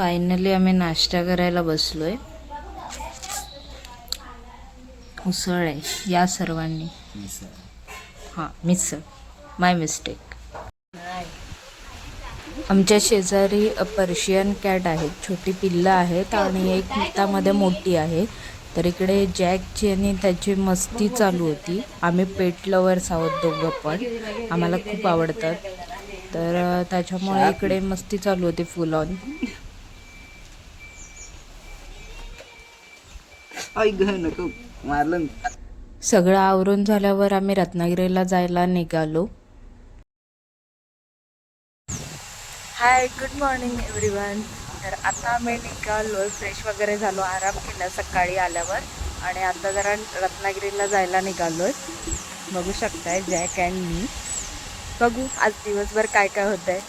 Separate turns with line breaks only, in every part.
Finally आम्ही नाश्ता करायला बसलोय. उसळ आहे या सर्वांनी. हां मिसळ माय मिस्टेक आमच्या शेजारी पर्शियन कॅट आहेत छोटी पिल्लं आहेत आणि एक त्यामध्ये मोठी आहे. तर इकडे जॅकची आणि त्याची मस्ती चालू होती. आम्ही पेट लवर्स आहोत दोघं पण. आम्हाला खूप आवडतात. तर त्याच्यामुळे इकडे मस्ती चालू होती फुल ऑन
ऐक ग नको मारलं
सगळं आवरून झाल्यावर आम्ही रत्नागिरीला जायला निघालो. हाय गुड मॉर्निंग एव्हरीवन तर आता आम्ही निघालो फ्रेश वगैरे झालो आराम केला सकाळी आल्यावर. आणि आता जरा रत्नागिरीला जायला निघालोय बघू शकताय जॅक अँड मी बघू आज दिवसभर काय काय होतं आहे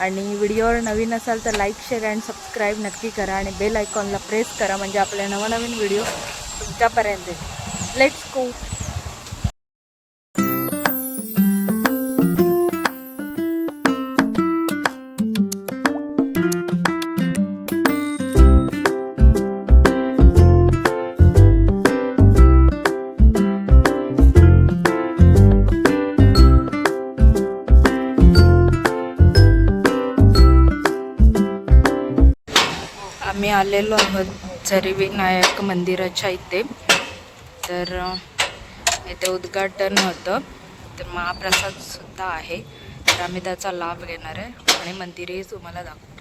आणि व्हिडिओवर नवीन असाल तर लाईक शेअर अँड सबस्क्राईब नक्की करा आणि बेल आयकॉनला प्रेस करा म्हणजे आपले नवनवीन व्हिडिओ तुमच्यापर्यंत येतील. लेट्स गो आम्ही आलेलो आहोत झरी विनायक मंदिराच्या इथे तर इथे उद्घाटन होतं तर महाप्रसादसुद्धा आहे तर आम्ही त्याचा लाभ घेणार आहे आणि मंदिरही तुम्हाला दाखवतो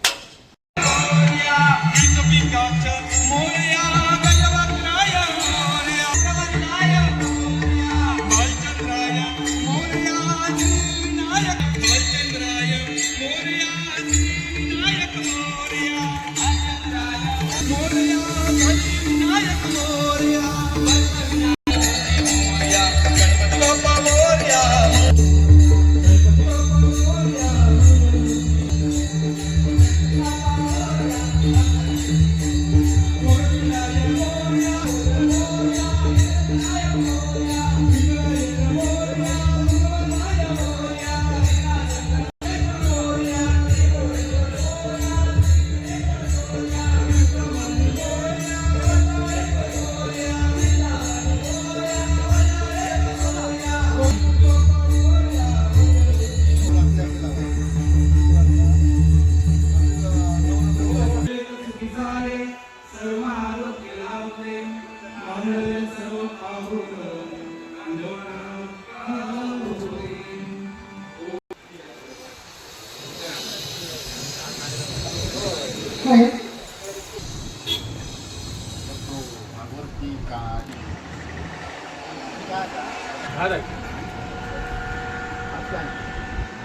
आहे.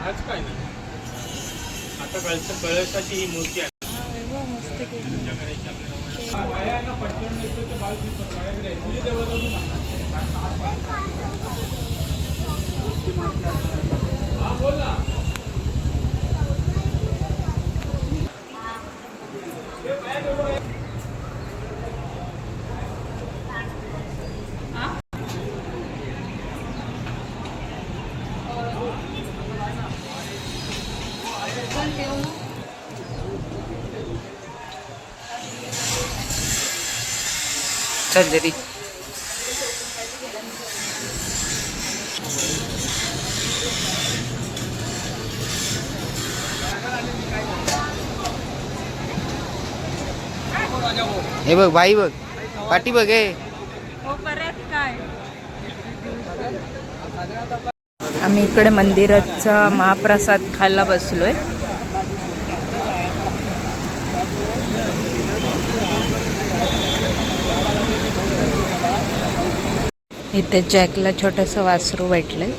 आज काय नाही. आता कळस कळसाची ही मूर्ती आहे
सर्जरी
हे बघ बाई बघ. पाठी बघ हे.
आम्ही इकडे मंदिराचा महाप्रसाद खायला बसलोय. इथे जॅकला छोटंसं वासरू भेटलंय.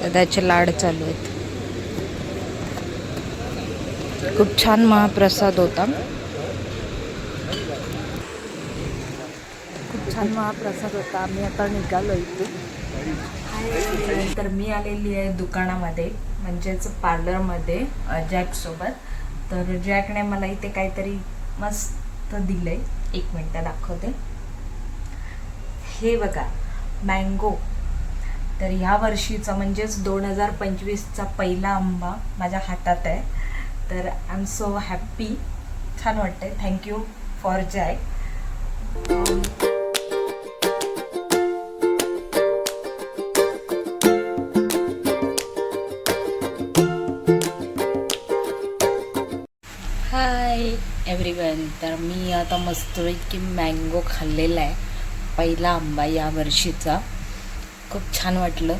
तर त्याचे लाड चालू आहेत. खूप छान महाप्रसाद होता. खूप छान महाप्रसाद होता. आम्ही आता निघालो इथे. तर मी आलेली आहे दुकानामध्ये म्हणजेच पार्लरमध्ये जॅकसोबत. तर जॅकने मला इथे काहीतरी मस्त दिलंय. एक मिनटं दाखवते. हे बघा. मँगो तर ह्या वर्षीचा म्हणजेच दोन हजार पंचवीसचा पहिला आंबा माझ्या हातात आहे. तर आय एम सो हॅप्पी छान वाटतंय. Thank you for Jay hi everyone तर मी आता मस्त मस्तपैकी मँगो खाल्लेला आहे. पहिला आंबा या वर्षीचा. खूप छान वाटलं.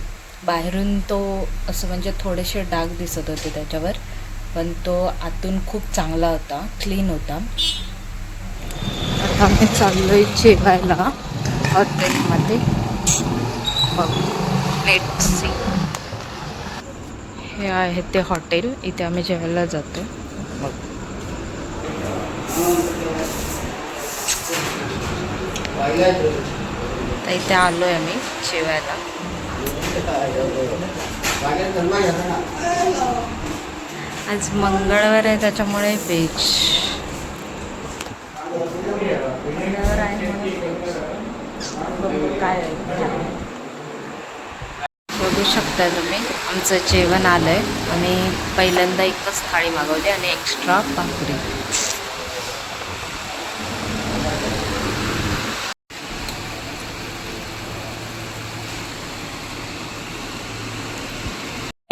बाहेरून तो असं म्हणजे थोडेसे डाग दिसत होते त्याच्यावर पण तो आतून खूप चांगला होता क्लीन होता. आता चाललो चाललोय जेवायला हॉटेलमध्ये. लेट सी हे आहे ते हॉटेल इथे आम्ही जेवायला जातो. बघ. तर इथे आलो आहे आम्ही जेवायला. आज मंगळवार आहे त्याच्यामुळे व्हेज मंगळवार आहे म्हणून बघू काय बघू शकता तुम्ही आमचं जेवण आलं आहे आणि पहिल्यांदा एकच थाळी मागवली आणि एक्स्ट्रा भाकरी.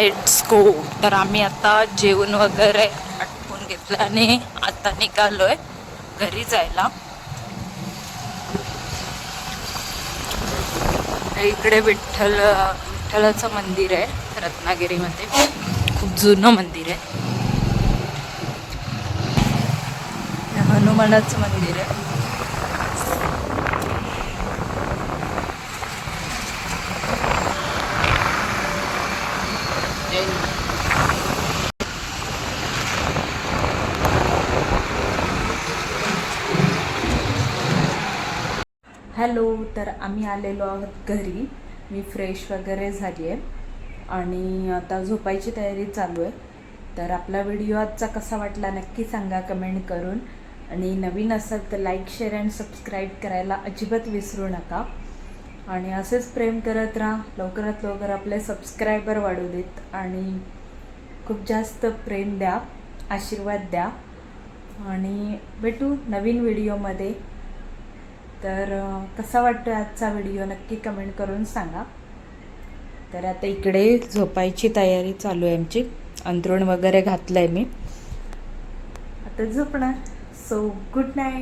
लेट्स गो तर आम्ही आता जेवण वगैरे आटपून घेतलं आणि आता निघालोय घरी जायला. इकडे विठ्ठल विठ्ठलाचं मंदिर आहे रत्नागिरीमध्ये. खूप जुनं मंदिर आहे. हनुमानाचं मंदिर आहे. हॅलो तर आम्ही आलेलो आहोत घरी. मी फ्रेश वगैरे झाली आहे. आणि आता झोपायची तयारी चालू आहे. तर आपला व्हिडिओ आजचा कसा वाटला नक्की सांगा कमेंट करून. आणि नवीन असाल तर लाईक शेअर अँड सबस्क्राईब करायला अजिबात विसरू नका. आणि असेच प्रेम करत राहा. लवकरात लवकर आपले सबस्क्रायबर वाढू देत. आणि खूप जास्त प्रेम द्या आशीर्वाद द्या. आणि भेटू नवीन व्हिडिओमध्ये. तर कसा वाटतो आजचा व्हिडिओ? नक्की कमेंट करून सांगा. तर आता इकडे झोपायची तयारी चालू आहे आमची. अंथरूण वगैरे घातलं आहे मी. आता झोपणार. So good night